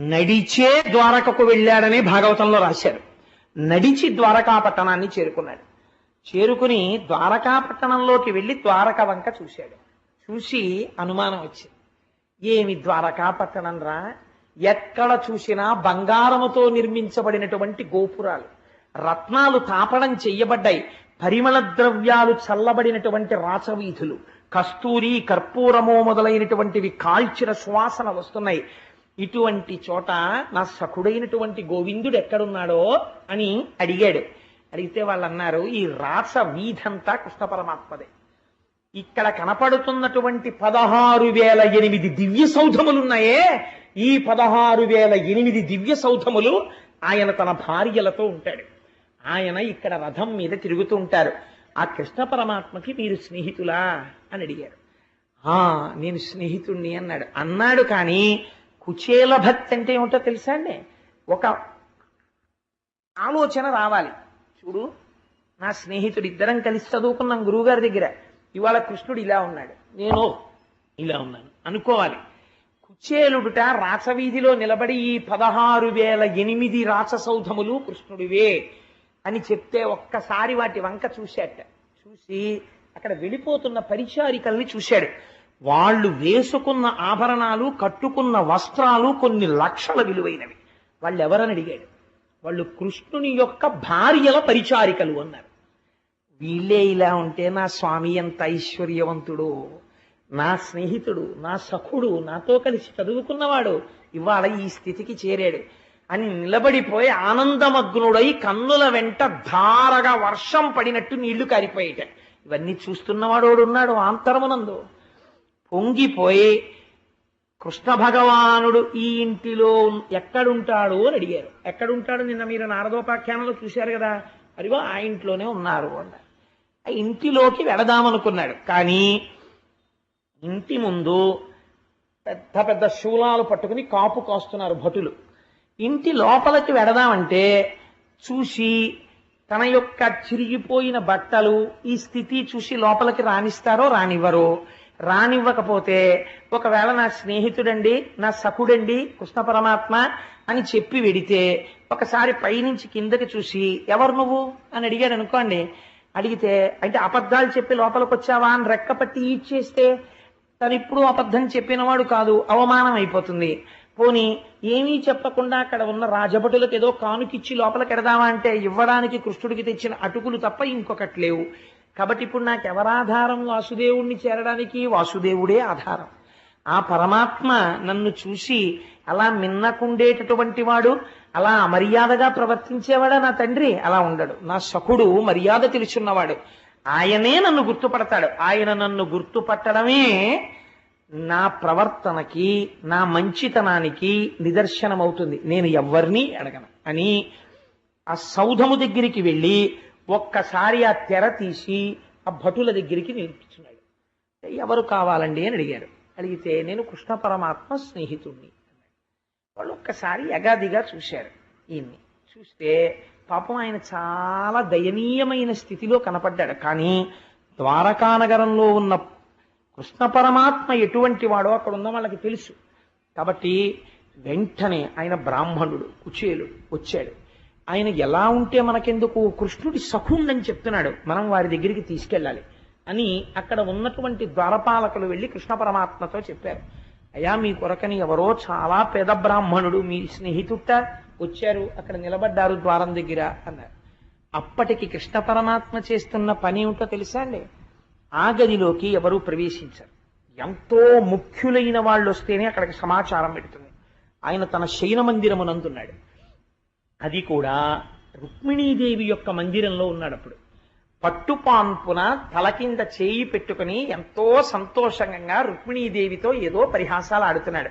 నడిచే ద్వారకకు వెళ్ళాడని భాగవతంలో రాశారు. నడిచి ద్వారకా పట్టణాన్ని చేరుకున్నాడు. చేరుకుని ద్వారకా పట్టణంలోకి వెళ్ళి ద్వారక వంక చూశాడు. చూసి అనుమానం వచ్చింది. ఏమి ద్వారకా పట్టణం రా? ఎక్కడ చూసినా బంగారముతో నిర్మించబడినటువంటి గోపురాలు. రత్నాలు తాపడం చెయ్యబడ్డాయి. పరిమళ ద్రవ్యాలు చల్లబడినటువంటి రాచవీధులు. కస్తూరి కర్పూరము మొదలైనటువంటివి కాల్చిన సువాసన వస్తున్నాయి. ఇటువంటి చోట నా సఖుడైనటువంటి గోవిందుడు ఎక్కడున్నాడో అని అడిగాడు. అడిగితే వాళ్ళు అన్నారు ఈ రాస వీధంతా కృష్ణ పరమాత్మదే. ఇక్కడ కనపడుతున్నటువంటి పదహారు వేల ఎనిమిది దివ్య సౌధములున్నాయే. ఈ పదహారు వేల ఎనిమిది దివ్య సౌధములు ఆయన తన భార్యలతో ఉంటాడు. ఆయన ఇక్కడ రథం మీద తిరుగుతూ ఉంటారు. ఆ కృష్ణ పరమాత్మకి మీరు స్నేహితులా? అని అడిగారు. ఆ నేను స్నేహితుణ్ణి అన్నాడు. అన్నాడు కానీ కుచేల భక్తి అంటే ఏమిటో తెలుసా అండి? ఒక ఆలోచన రావాలి. చూడు నా స్నేహితుడు ఇద్దరం కలిసి చదువుకున్నాం గురువుగారి దగ్గర. ఇవాళ కృష్ణుడు ఇలా ఉన్నాడు. నేను ఇలా ఉన్నాను. అనుకోవాలి. కుచేలుడుట రాసవీధిలో నిలబడి ఈ పదహారు వేల ఎనిమిది రాససౌధములు కృష్ణుడివే అని చెప్తే ఒక్కసారి వాటి వంక చూశాట. చూసి అక్కడ వెళ్ళిపోతున్న పరిచారికల్ని చూశాడు. వాళ్ళు వేసుకున్న ఆభరణాలు కట్టుకున్న వస్త్రాలు కొన్ని లక్షల విలువైనవి. వాళ్ళు ఎవరని అడిగాడు? వాళ్ళు కృష్ణుని యొక్క భార్యల పరిచారికలు అన్నారు. వీళ్ళే ఇలా ఉంటే నా స్వామి ఎంత ఐశ్వర్యవంతుడు నా స్నేహితుడు నా సఖుడు నాతో కలిసి చదువుకున్నవాడు ఇవాళ ఈ స్థితికి చేరాడు అని నిలబడిపోయి ఆనందమగ్నుడై కన్నుల వెంట ధారగా వర్షం పడినట్టు నీళ్ళు కారిపోయేట. ఇవన్నీ చూస్తున్నవాడోడున్నాడు ఆంతరమునందు. పొంగిపోయి కృష్ణ భగవానుడు ఈ ఇంటిలో ఎక్కడుంటాడు అని అడిగారు. ఎక్కడుంటాడు నిన్న మీరు నారదోపాఖ్యానంలో చూశారు కదా? అదిగో ఆ ఇంట్లోనే ఉన్నారు అన్నారు ఆ ఇంటిలోకి వెళదామనుకున్నాడు. కానీ ఇంటి ముందు పెద్ద పెద్ద శూలాలు పట్టుకుని కాపు కాస్తున్నారు భటులు. ఇంటి లోపలికి వెడదామంటే చూసి తన యొక్క చిరిగిపోయిన బట్టలు ఈ స్థితి చూసి లోపలికి రాణిస్తారో రానివ్వరో రానివ్వకపోతే ఒకవేళ నా స్నేహితుడండి నా సఖుడండి కృష్ణ పరమాత్మ అని చెప్పి వెడితే ఒకసారి పైనుంచి కిందకి చూసి ఎవరు నువ్వు? అని అడిగాడు అనుకోండి. అడిగితే అంటే అబద్ధాలు చెప్పి లోపలికి వచ్చావా అని రెక్కపట్టి ఇచ్చేస్తే తను ఇప్పుడు అబద్ధం చెప్పినవాడు కాదు అవమానం అయిపోతుంది. పోని ఏమీ చెప్పకుండా అక్కడ ఉన్న రాజభటులకు ఏదో కానుకిచ్చి లోపలికి ఎడదామా అంటే ఇవ్వడానికి కృష్ణుడికి తెచ్చిన అటుకులు తప్ప ఇంకొకటి లేవు. కాబట్టి ఇప్పుడు నాకు ఎవరాధారం వాసుదేవుణ్ణి చేరడానికి వాసుదేవుడే ఆధారం. ఆ పరమాత్మ నన్ను చూసి అలా మిన్నకుండేటటువంటి వాడు అలా అమర్యాదగా ప్రవర్తించేవాడా నా తండ్రి అలా ఉండడు. నా సఖుడు మర్యాద తెలుసున్నవాడు. ఆయనే నన్ను గుర్తుపడతాడు. ఆయన నన్ను గుర్తుపట్టడమే నా ప్రవర్తనకి నా మంచితనానికి నిదర్శనమవుతుంది. నేను ఎవరిని అడగను. అని ఆ సౌధము దగ్గరికి వెళ్ళి ఒక్కసారి ఆ తెర తీసి ఆ భటుల దగ్గరికి నిలిపించున్నాడు ఎవరు కావాలండి అని అడిగారు. అడిగితే నేను కృష్ణ పరమాత్మ స్నేహితుణ్ణి. వాళ్ళు ఒక్కసారి యగాదిగా చూశారు. ఈయన్ని చూస్తే పాపం ఆయన చాలా దయనీయమైన స్థితిలో కనపడ్డాడు. కానీ ద్వారకానగరంలో ఉన్న కృష్ణ పరమాత్మ ఎటువంటి వాడో అక్కడ ఉన్న వాళ్ళకి తెలుసు. కాబట్టి వెంటనే ఆయన బ్రాహ్మణుడు కుచేలుడు వచ్చాడు. ఆయన ఎలా ఉంటే మనకెందుకు? కృష్ణుడి సఖుండని చెప్తున్నాడు. మనం వారి దగ్గరికి తీసుకెళ్ళాలి అని అక్కడ ఉన్నటువంటి ద్వారపాలకులు వెళ్ళి కృష్ణ పరమాత్మతో చెప్పారు. అయ్యా మీ కొరకని ఎవరో చాలా పేద బ్రాహ్మణుడు మీ స్నేహితుట్ట వచ్చారు అక్కడ నిలబడ్డారు ద్వారం దగ్గర అన్నారు. అప్పటికి కృష్ణ పరమాత్మ చేస్తున్న పని ఏమిటో తెలుసా అండి? ఆ గదిలోకి ఎవరూ ప్రవేశించరు. ఎంతో ముఖ్యులైన వాళ్ళు వస్తేనే అక్కడికి సమాచారం పెడుతుంది ఆయన తన శయన మందిరమునందున్నాడు. అది కూడా రుక్మిణీదేవి యొక్క మందిరంలో ఉన్నాడు అప్పుడు పట్టుపాన్పున తల కింద చేయి పెట్టుకుని ఎంతో సంతోషంగా రుక్మిణీదేవితో ఏదో పరిహాసాలు ఆడుతున్నాడు.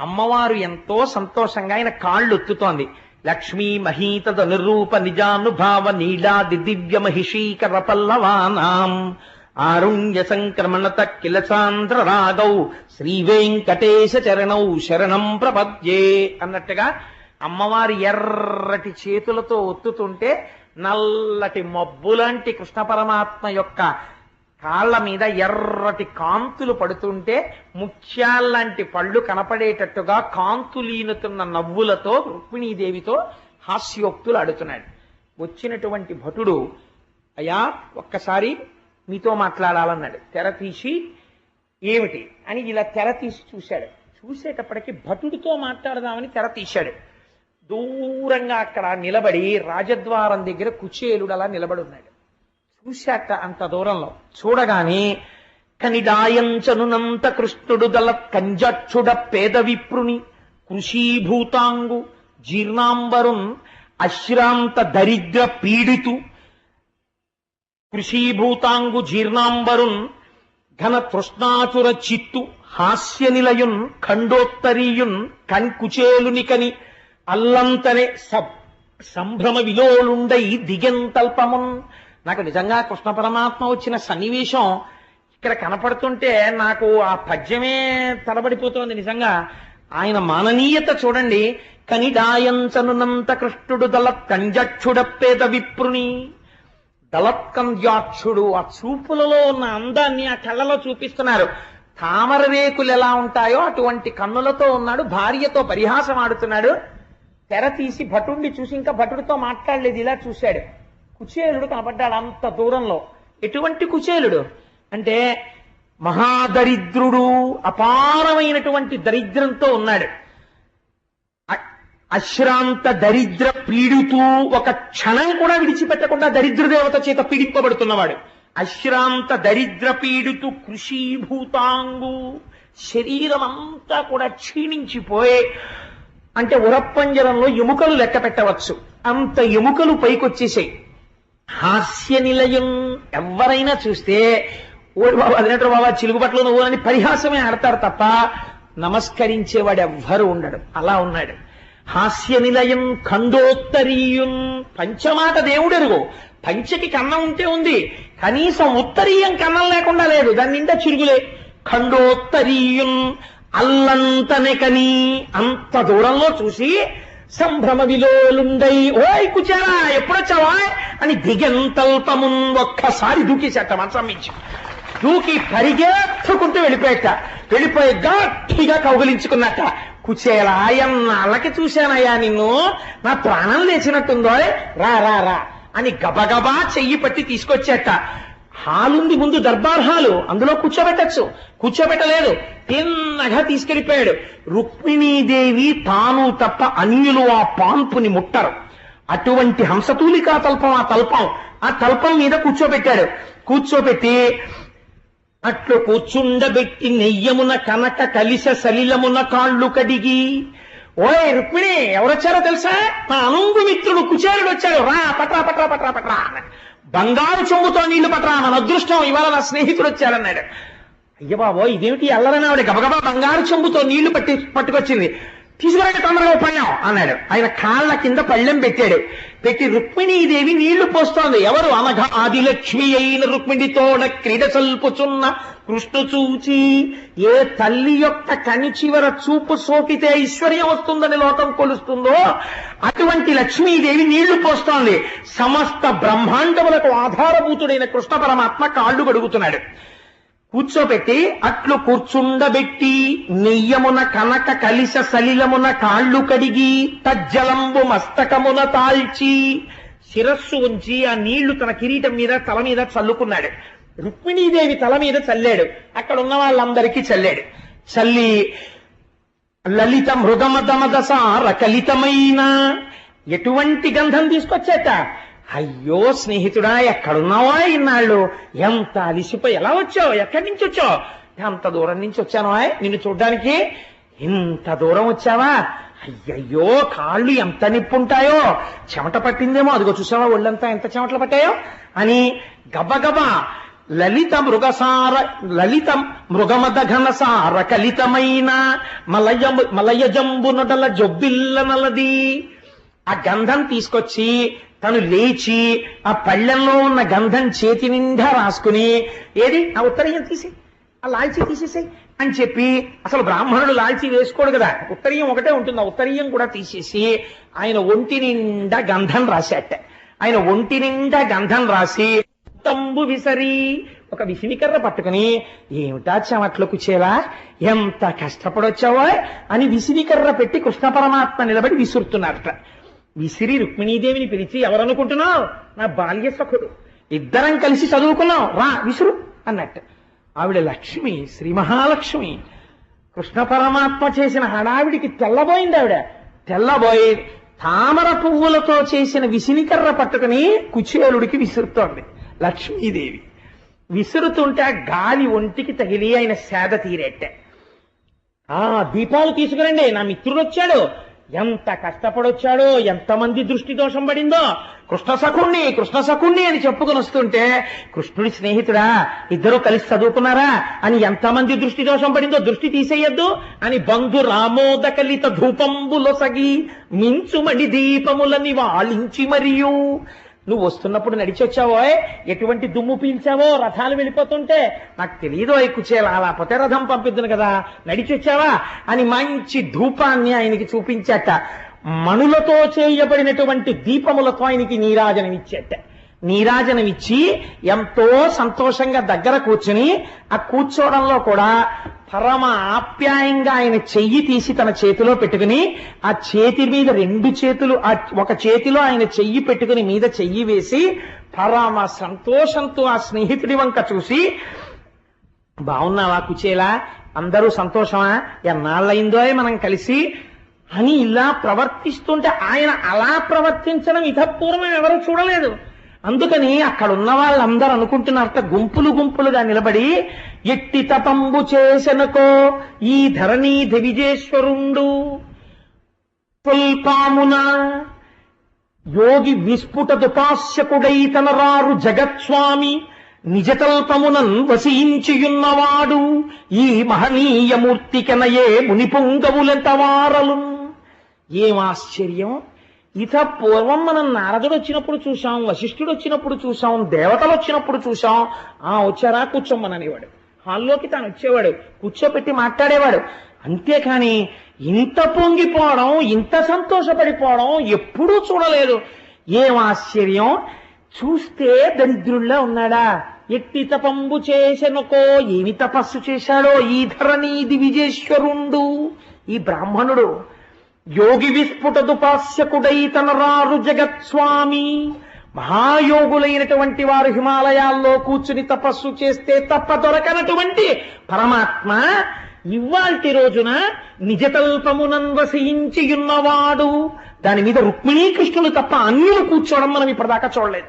అమ్మవారు ఎంతో సంతోషంగా ఆయన కాళ్ళు ఒత్తుతోంది లక్ష్మీ మహీత నిరూప నిజానుభావ నీలాది దివ్య మహిషీకర పల్లవానాం. ఆరుణ్య సంక్రమణత కిల సాంద్ర రాగౌ శ్రీ వెంకటేశ చరణౌ శరణం ప్రపద్యే అన్నట్టుగా అమ్మవారి ఎర్రటి చేతులతో ఒత్తుతుంటే నల్లటి మబ్బులాంటి కృష్ణ పరమాత్మ యొక్క కాళ్ళ మీద ఎర్రటి కాంతులు పడుతుంటే ముత్యాల్లాంటి పళ్ళు కనపడేటట్టుగా కాంతులీనుతున్న నవ్వులతో రుక్మిణీదేవితో హాస్యోక్తులు ఆడుతున్నాడు. వచ్చినటువంటి భటుడు అయ్యా ఒక్కసారి మీతో మాట్లాడాలన్నాడు. తెర తీసి ఏమిటి? అని ఇలా తెర తీసి చూశాడు. చూసేటప్పటికి భటుడితో మాట్లాడదామని తెర తీశాడు. దూరంగా అక్కడ నిలబడి రాజద్వారం దగ్గర కుచేలుడు అలా నిలబడి ఉన్నాడు. చూశాక అంత దూరంలో చూడగానే కనిడాయంచనునంత కృష్ణుడు దళ కంజక్షుడ పేద విప్రుని కృషీభూతాంగు జీర్ణాంబరున్ అశ్రాంత దరిద్ర పీడితు కృషీభూతాంగు జీర్ణాంబరున్ ఘన తృష్ణాచుర చిత్తు హాస్య నిలయున్ ఖండోత్తరీయున్ కన్ కుచేలుని కని అల్లంతనే సబ్ సంభ్రమ విలోలుండై దిగెంతల్పమున్ నాకు నిజంగా కృష్ణ పరమాత్మ వచ్చిన సన్నివేశం ఇక్కడ కనపడుతుంటే నాకు ఆ పద్యమే తడబడిపోతోంది నిజంగా. ఆయన మాననీయత చూడండి. కనిడాయంచనునంత కృష్ణుడు దళత్కంజక్షుడప్పేద విప్రుని. దళత్కంజాక్షుడు ఆ చూపులలో ఉన్న అందాన్ని ఆ కళ్ళలో చూపిస్తున్నారు. తామర రేకులు ఎలా ఉంటాయో అటువంటి కన్నులతో ఉన్నాడు భార్యతో పరిహాసం ఆడుతున్నాడు తెర తీసి భటుడిని చూసి ఇంకా భటుడితో మాట్లాడలేదు ఇలా చూశాడు. కుచేలుడు కనపడ్డాడు అంత దూరంలో. ఎటువంటి కుచేలుడు? అంటే మహాదరిద్రుడు అపారమైనటువంటి దరిద్రంతో ఉన్నాడు. అశ్రాంత దరిద్ర పీడుతూ ఒక క్షణం కూడా విడిచిపెట్టకుండా దరిద్ర దేవత చేత పీడింపబడుతున్నవాడు. అశ్రాంత దరిద్ర పీడితు కృషీభూతాంగు శరీరం అంతా కూడా క్షీణించిపోయే అంటే ఉరప్పంజరంలో ఎముకలు లెక్క పెట్టవచ్చు. అంత ఎముకలు పైకొచ్చేసాయి. హాస్య నిలయం ఎవరైనా చూస్తే ఓడి బాబా అదినట్టు బాబా చిలుగు పట్ల నువ్వు అని పరిహాసమే ఆడతారు తప్ప నమస్కరించేవాడు ఎవ్వరు ఉండడు. అలా ఉన్నాడు. హాస్య నిలయం కండోత్తరీయం పంచమాట దేవుడెరుగు. పంచకి కన్నం ఉంటే ఉంది. కనీసం ఉత్తరీయం కన్నం లేకుండా లేదు. దాని నిండా చిరుగులే. ఖండోత్తరీయం అల్లంతనే కని అంత దూరంలో చూసి సంభ్రమ విలోలుండై ఓయ్ కుచారా ఎప్పుడొచ్చావా? అని దిగంతల్పమున్ ఒక్కసారి దూకేశాట మంచం మించి. దూకి పరిగెత్తుకుంటూ వెళ్ళిపోయట. వెళ్ళిపోయి గట్టిగా కౌగిలించుకున్నట్ట. కుచేలా ఎన్నాళ్ళకి చూశానయ్యా నిన్ను? నా ప్రాణం లేచినట్టుందో రా రా రా అని గబగబా చెయ్యి పట్టి తీసుకొచ్చేట. హాలుంది ముందు దర్బార్ హాలు అందులో కూర్చోబెట్టచ్చు. కూర్చోబెట్టలేదు. తిన్నగా తీసుకెళ్ళిపోయాడు రుక్మిణీదేవి తాను తప్ప అన్యులు ఆ పాంపుని ముట్టరు. అటువంటి హంసతూలికా తల్పం ఆ తల్పం ఆ తల్పం మీద కూర్చోబెట్టాడు. కూర్చోబెట్టి అట్లు కూర్చుండబెట్టి నెయ్యమున కనక కలిస సలిలమున కాళ్ళు కడిగి ఓయ్ రుక్మిణి ఎవరొచ్చారో తెలుసా? నా అనుంగు మిత్రుడు కుచేరుడు వచ్చాడు రా పట్రా పట్రా పట్రా పట్రా అన్నాడు. బంగారు చెంబుతో నీళ్ళు పట్టరా మన అదృష్టం ఇవాళ నా స్నేహితుడు వచ్చారన్నాడు అయ్య బాబో ఇదేమిటి అల్లరని ఆవిడ గబగబా బంగారు చెంబుతో నీళ్ళు పట్టి పట్టుకొచ్చింది. తీసుకురండి తొందరగా పళ్ళెం అన్నాడు. ఆయన కాళ్ళ కింద పళ్ళెం పెట్టాడు. పెట్టి రుక్మిణీదేవి నీళ్ళు పోస్తోంది. ఎవరు? అనఘ ఆదిలక్ష్మి అయిన రుక్మిణితోడ క్రీడ సల్పుచున్న కృష్ణ చూచి ఏ తల్లి యొక్క కని చివర చూపు సోకితే ఐశ్వర్యం వస్తుందని లోకం కొలుస్తుందో అటువంటి లక్ష్మీదేవి నీళ్ళు పోస్తోంది. సమస్త బ్రహ్మాండములకు ఆధారభూతుడైన కృష్ణ పరమాత్మ కాళ్ళు గడుగుతున్నాడు కూర్చోబెట్టి అట్లు కూర్చుండబెట్టి నెయ్యమున కనక కలిస సలిలమున కాళ్ళు కడిగి తజ్జలంబు మస్తకమున తాల్చి శిరస్సు ఉంచి ఆ నీళ్ళు తన కిరీటం మీద తల మీద చల్లుకున్నాడు. రుక్మిణీదేవి తల మీద చల్లాడు. అక్కడ ఉన్న వాళ్ళందరికీ చల్లాడు. చల్లి లలిత మృగమదమదస రకలితమైన ఎటువంటి గంధం తీసుకొచ్చేట? అయ్యో స్నేహితుడా ఎక్కడున్నావా ఇన్నాళ్ళు? ఎంత అలిసిపోయి ఎలా వచ్చావు? ఎక్కడి నుంచి వచ్చావు? ఎంత దూరం నుంచి వచ్చాను నిన్ను చూడ్డానికి ఇంత దూరం వచ్చావా? అయ్యయ్యో కాళ్ళు ఎంత నిప్పుంటాయో? చెమట పట్టిందేమో? అదిగో చూసావా ఒళ్ళంతా ఎంత చెమటలు పట్టాయో? అని గబగబా లలిత మృగసార లలిత మృగమద ఘనసార కలితమైన మలయ మలయజంబు నడల జొబ్బిల్ల నలది. ఆ గంధం తీసుకొచ్చి తను లేచి ఆ పళ్ళెంలో ఉన్న గంధం చేతి నిండా రాసుకుని ఏది? ఆ ఉత్తరీయం తీసి ఆ లాల్చి తీసేసాయి. అని చెప్పి అసలు బ్రాహ్మణుడు లాల్చి వేసుకోడు కదా. ఉత్తరీయం ఒకటే ఉంటుంది. ఆ ఉత్తరీయం కూడా తీసేసి ఆయన ఒంటి నిండా గంధం రాశాట ఆయన ఒంటి నిండా గంధం రాసి తంబు విసరి. ఒక విసినికర్ర పట్టుకుని ఏమిటా చెమట్లు కుచేలా ఎంత కష్టపడొచ్చావో? అని విసినికర్ర పెట్టి కృష్ణ పరమాత్మ నిలబడి విసురుతున్నారట. విసిరి రుక్మిణీదేవిని పిలిచి ఎవరనుకుంటున్నావు? నా బాల్య సఖుడు. ఇద్దరం కలిసి చదువుకున్నాం. రా విసురు అన్నట్టు. ఆవిడ లక్ష్మి శ్రీ మహాలక్ష్మి. కృష్ణ పరమాత్మ చేసిన హడావిడికి తెల్లబోయింది ఆవిడ. తెల్లబోయి తామర పువ్వులతో చేసిన విసినికర్ర పట్టుకుని కుచేలుడికి విసురుతోంది. లక్ష్మీదేవి. విసురుతుంటే ఆ గాలి ఒంటికి తగిలి ఆయన సేద తీరేట్టే. ఆ దీపాలు తీసుకురండి నా మిత్రుడు వచ్చాడు. ఎంత కష్టపడొచ్చాడో ఎంతమంది దృష్టి దోషం పడిందో. కృష్ణ సఖుణ్ణి కృష్ణ సఖుణ్ణి అని చెప్పుకొని వస్తుంటే కృష్ణుడి స్నేహితుడా ఇద్దరు కలిసి చదువుకున్నారా? అని ఎంతమంది దృష్టి దోషం పడిందో దృష్టి తీసేయద్దు అని బంధు రామోదకలిత ధూపంబులొసగి మించుమడి దీపములని వాళించి మరియు నువ్వు వస్తున్నప్పుడు నడిచి వచ్చావో ఎటువంటి దుమ్ము పీల్చావో రథాలు వెళ్ళిపోతుంటే నాకు తెలియదు అయి కుచేలా లేకపోతే రథం పంపిద్దును కదా నడిచి వచ్చావా అని మంచి ధూపాన్ని ఆయనకి చూపించట. మణులతో చేయబడినటువంటి దీపములతో ఆయనకి నీరాజనమిచ్చేట. నీరాజనమిచ్చి ఎంతో సంతోషంగా దగ్గర కూర్చుని ఆ కూర్చోవడంలో కూడా పరమ ఆప్యాయంగా ఆయన చెయ్యి తీసి తన చేతిలో పెట్టుకుని ఆ చేతి మీద రెండు చేతులు ఆ ఒక చేతిలో ఆయన చెయ్యి పెట్టుకుని మీద చెయ్యి వేసి పరమ సంతోషంతో ఆ స్నేహితుడి వంక చూసి బాగున్నావా కుచేలా? అందరూ సంతోషమా? ఎన్నాళ్ళయిందో మనం కలిసి? అని ఇలా ప్రవర్తిస్తుంటే ఆయన అలా ప్రవర్తించడం ఇతపూర్వం ఎవరు చూడలేదు. అందుకని అక్కడ ఉన్న వాళ్ళందరూ అనుకుంటున్నారట గుంపులు గుంపులుగా నిలబడి ఎట్టి తపంబు చేసెనకో ఈ ధరణీ దివిజేశ్వరుండు స్వల్పామున యోగి విస్ఫుట దుపాస్యకుడై తనరారు జగత్స్వామి నిజకల్పమునన్ వసించియున్నవాడు ఈ మహనీయమూర్తికెనయే మునిపొంగవులెంతవారలు ఏం ఆశ్చర్యం? ఇత పూర్వం మనం నారదుడు వచ్చినప్పుడు చూసాం వశిష్ఠుడు వచ్చినప్పుడు చూసాం దేవతలు వచ్చినప్పుడు చూసాం ఆ వచ్చారా? కూర్చోమననేవాడు హాల్లోకి తాను వచ్చేవాడు. కూర్చోపెట్టి మాట్లాడేవాడు. అంతేకాని ఇంత పొంగిపోవడం ఇంత సంతోషపడిపోవడం ఎప్పుడూ చూడలేదు. ఏం ఆశ్చర్యం? చూస్తే దరిద్రుల్లో ఉన్నాడా? ఎట్టి తపంబు చేసెనుకో ఏమి తపస్సు చేశాడో ఈ ధరణీది విజేశ్వరుండు. ఈ బ్రాహ్మణుడు యోగి విస్ఫుట దుపాస్యకుడై తనరారు జగత్స్వామి. మహాయోగులైనటువంటి వారు హిమాలయాల్లో కూర్చుని తపస్సు చేస్తే తప్ప దొరకనటువంటి పరమాత్మ ఇవాల్టి రోజున నిజకల్పమునం వసించియున్నవాడు దాని మీద రుక్మిణీ కృష్ణులు తప్ప అన్యులు కూర్చోవడం మనం ఇప్పటిదాకా చూడలేదు.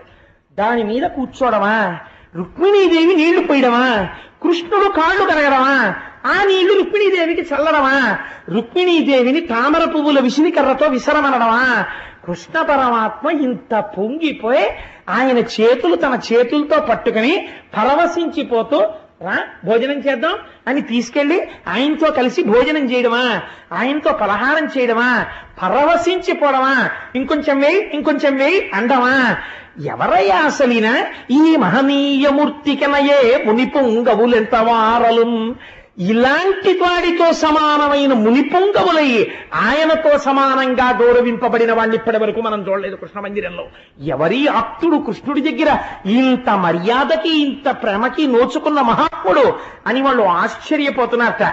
దాని మీద కూర్చోవడమా రుక్మిణీదేవి నీళ్ళు పోయడమా? కృష్ణుడు కాళ్ళు కరగడమా? ఆ నీళ్ళు రుక్మిణీదేవికి చల్లడమా? రుక్మిణీదేవిని తామర పువ్వుల విసినికర్రతో విసరమనడమా? కృష్ణ పరమాత్మ ఇంత పొంగిపోయి ఆయన చేతులు తన చేతులతో పట్టుకుని పరవశించిపోతూ రా భోజనం చేద్దాం అని తీసుకెళ్ళి ఆయనతో కలిసి భోజనం చేయడమా? ఆయనతో పలహారం చేయడమా? పరవశించిపోవడమా ఇంకొంచెం వేయి ఇంకొంచెం వేయి అండమా? ఎవరయ్యా అసలిన? ఈ మహనీయమూర్తికనయే మునిపుంగవులెంత వారలు ఇలాంటి వాడితో సమానమైన మునిపొంగవులై ఆయనతో సమానంగా గౌరవింపబడిన వాడిని ఇప్పటి వరకు మనం చూడలేదు కృష్ణ మందిరంలో. ఎవరి ఆప్తుడు కృష్ణుడి దగ్గర ఇంత మర్యాదకి ఇంత ప్రేమకి నోచుకున్న మహాత్ముడు అని వాళ్ళు ఆశ్చర్యపోతున్నారట.